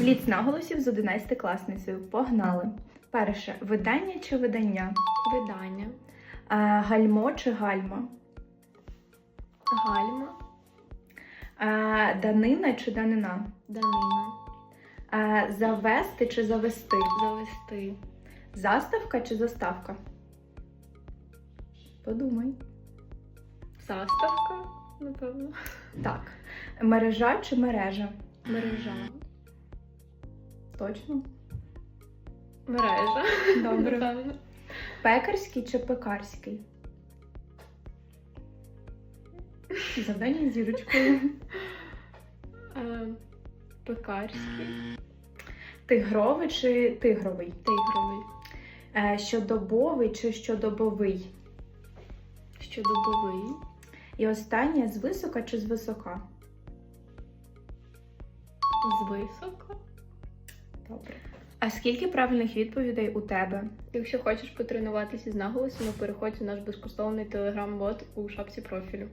Бліц наголосів з 11 класницею. Погнали. Перше видання чи видання? Видання. А, гальмо чи гальма? Гальма. А, данина чи данина? Данина. А, завести чи завести? Завести. Заставка чи заставка? Подумай. Заставка, напевно. Так. Мережа чи мережа? Мережа. Точно. Мережа. Добре. Напевно. Пекарський чи пекарський? Завдання з зірочкою. Е, Пекарський. Тигровий чи тигровий? Тигровий. Е, щодобовий чи щодобовий? Щодобовий. І останнє з висока чи з висока? З висока. Добре. А скільки правильних відповідей у тебе? Якщо хочеш потренуватися з наголосами, переходь у наш безкоштовний телеграм-бот у шапці профілю.